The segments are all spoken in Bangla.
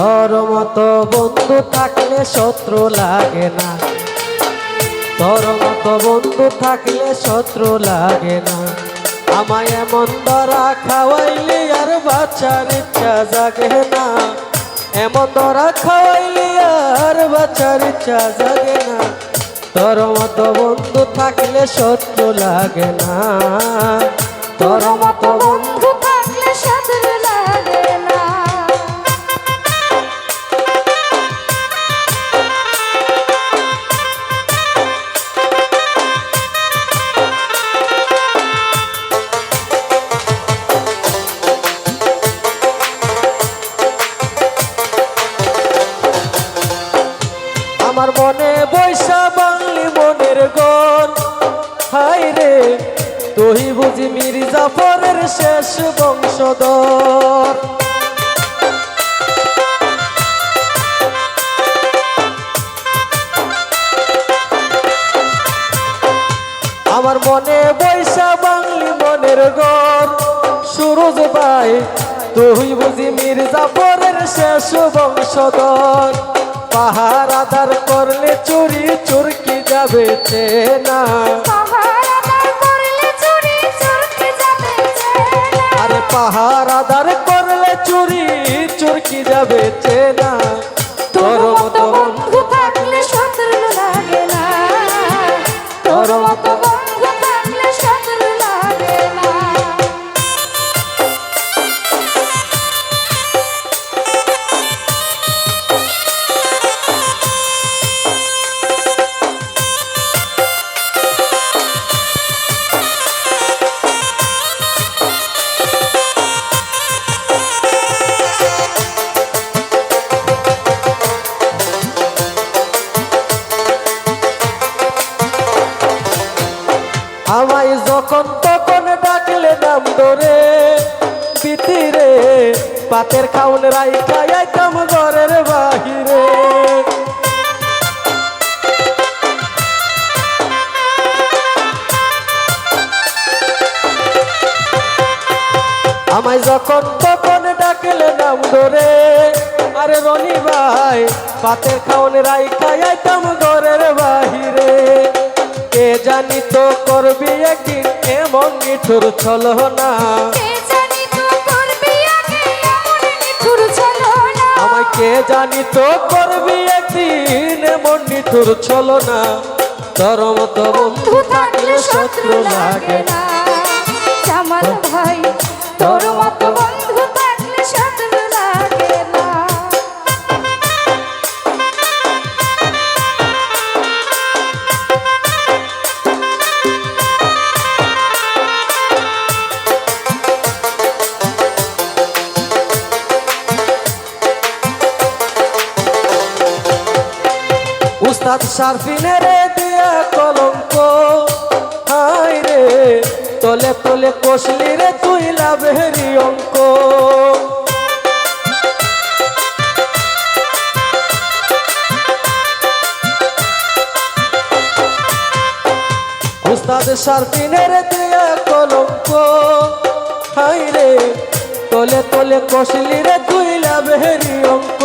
তোর মতো বন্ধু থাকলে শত্রু লাগে না। তোর মতো বন্ধু থাকলে শত্রু লাগে না। আমায় এমন ধরা খাওয়াইলি আর বাচ্চার ইচ্ছা জাগে না। এমন ধরা খাওয়াইলি আর বাচ্চার ইচ্ছা জাগে না। তোর মতো বন্ধু থাকলে শত্রু লাগে না। তোর মতো বন্ধু বৈশা বাংলি মনের গন হাই রে তুই বুঝি মির্জাফরের শেষ বংশধর। আমার মনে বৈশা বাংলি মনের গন সুরজ ভাই তুই বুঝি মির্জাফরের শেষ বংশধর। পাহাড় আদার করলে চুরি চুরকি যাবে না পাহাড় আদার করলে চুরি চুরকি যাবে চেনা। আরে পাহাড় আদার করলে চুরি চুরকি যাবে চেনা ধরে পিতিরে পাতের খাউন রাই খাই কাম ঘরের বাহিরে। আমায় যখন তখন ডাকলে নাম ধরে, আরে রনি ভাই, পাতের খাওন রাই খাইতাম ঘরের বাহিরে। কে জানি তো করবি একদিন এমন নিঠুর ছলো না। আমায় কে জানি তো করবি একদিন এমন নিঠুর ছলো না তোর মতো বন্ধু থাকলে শত্রু লাগে না। উস্তাদ শারফিনের দিয়া কলঙ্ক। হাই রে, তলে তলে কষলি রে তুই লাভেরি অঙ্ক। উস্তাদ শারফিনের দিয়া কলঙ্ক। হাই রে, তলে তলে কষলি রে তুই লাভেরি অঙ্ক।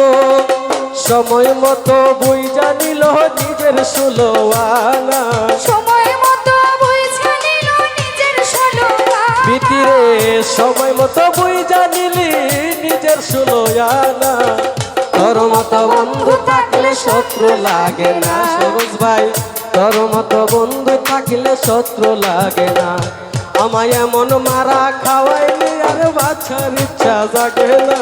সময় মতো বই জানিল নিজের সুলোয়ানা সময় মতো বুঝে নিল নিজের সলোয়া বিতিরে সময় মতো বই জানিলি নিজের সুলোয়ানা তোর মতো বন্ধু থাকলে শত্রু লাগে না সরোজ ভাই। তোর মতো বন্ধু থাকলে শত্রু লাগে না। আমায় এমন মারা খাওয়াইলি আর বাচ্চার ইচ্ছা জাগে না।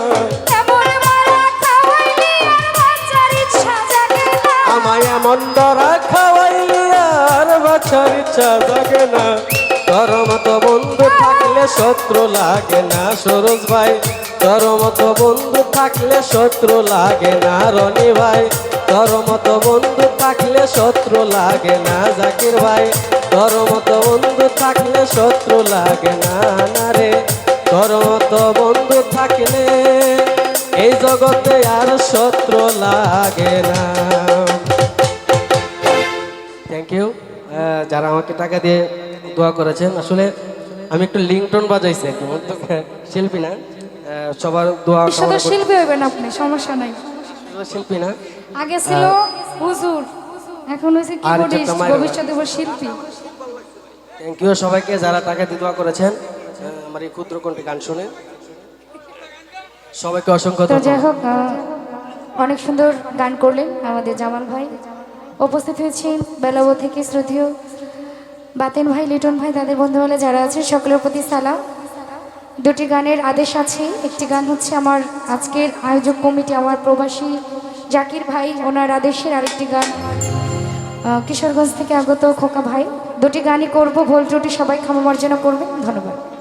বাচ্চার ইচ্ছা জাগে না। তোর মতো বন্ধু থাকলে শত্রু লাগে না, সরোজ ভাই। তোর মতো বন্ধু থাকলে শত্রু লাগে না, রনি ভাই। তোর মতো বন্ধু থাকলে শত্রু লাগে না, জাকির ভাই। তোর মতো বন্ধু থাকলে শত্রু লাগে না না রে। তোর মতো বন্ধু থাকলে এই জগতে আর শত্রু লাগে না। থ্যাংক ইউ যারা আমাকে টাকা দিয়ে দোয়া করেছেন আসলে আমি একটু লিংটন বাজাইছি একদম শিল্পী না সবার দোয়া শিল্পী হইবেন আপনি সমস্যা নাই। শিল্পী না? আগে ছিল হুজুর এখন হয়েছে কিবোর্ডিস্ট ভবিষ্যতে হব শিল্পী। থ্যাংক ইউ সবাইকে যারা টাকা দিয়ে দোয়া করেছেন আমার এই ক্ষুদ্র কণ্ঠে গান শুনে। সবাইকে অসংখ্য যাই ধন্যবাদ। হোক অনেক সুন্দর গান করলেন আমাদের জামাল ভাই। উপস্থিত হয়েছেন বেলাবো থেকে শ্রদ্ধেয় বাতেন ভাই, লিটন ভাই তাদের বন্ধুবালা যারা আছে, সকলের প্রতি সালাম। দুটি গানের আদেশ আছে। একটি গান হচ্ছে আমার আজকের আয়োজক কমিটি আমার প্রবাসী জাকির ভাই, ওনার আদেশের আরেকটি গান। কিশোরগঞ্জ থেকে আগত খোকা ভাই। দুটি গানই করব, ভুল সবাই ক্ষমা মার্জনা করবেন। ধন্যবাদ।